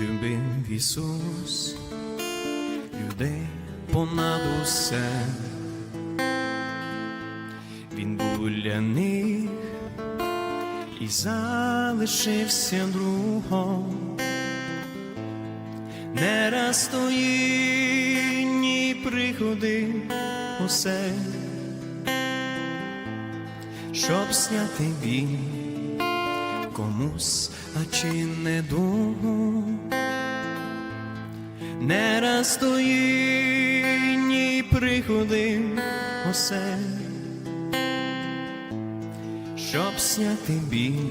любив Ісус, людей понад усе. Він був для них і залишився другом. Не раз стоїть приходи усе, щоб сняти біль комусь, а чи не дугу. Не раз стоїть приходи усе, щоб сняти біль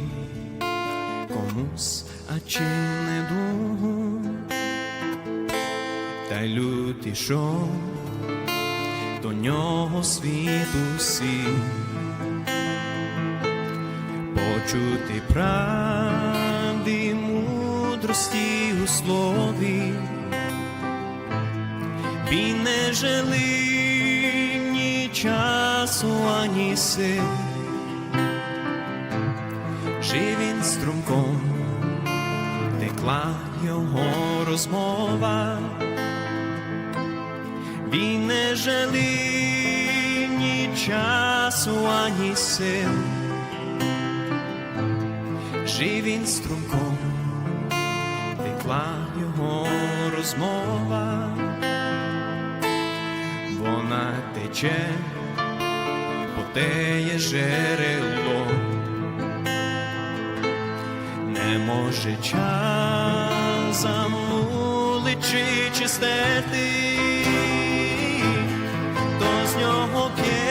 комусь, а чи не дугу. Та люд ішов до нього світ усіх, почути правди, мудрості у слові, він не жалив ні часу, ані сил, жив він струмком, текла його розмова. Він не жалів ні часу, ані сил, жив він струмком, текла його розмова, вона тече, потеє жерело, не може час замуличи чи стерти то з нього п'є,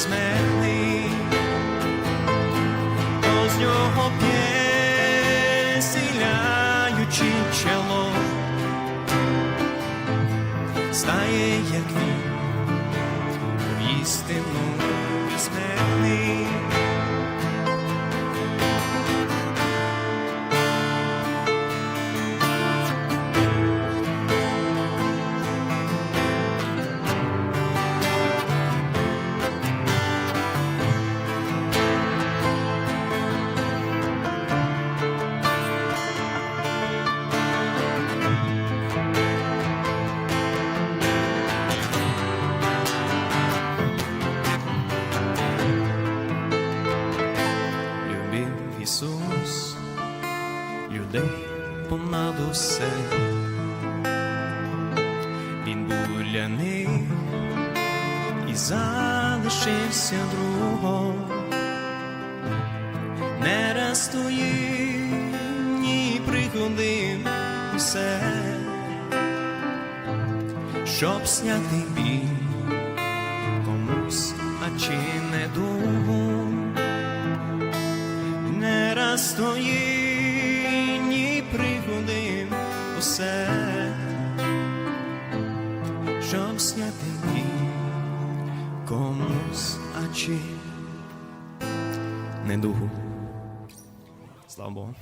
безмертний, то з нього п'є, сіляючи чоло, знає, як він істину безмертний. Ісус, людей понад усе. Він був для них і залишився другом. Не стоїть, ні приходив усе, щоб сняти біль комусь, а чи не дугу раз ні приходив усе, щоб сняти ні комусь, а чи не дугу. Слава Богу.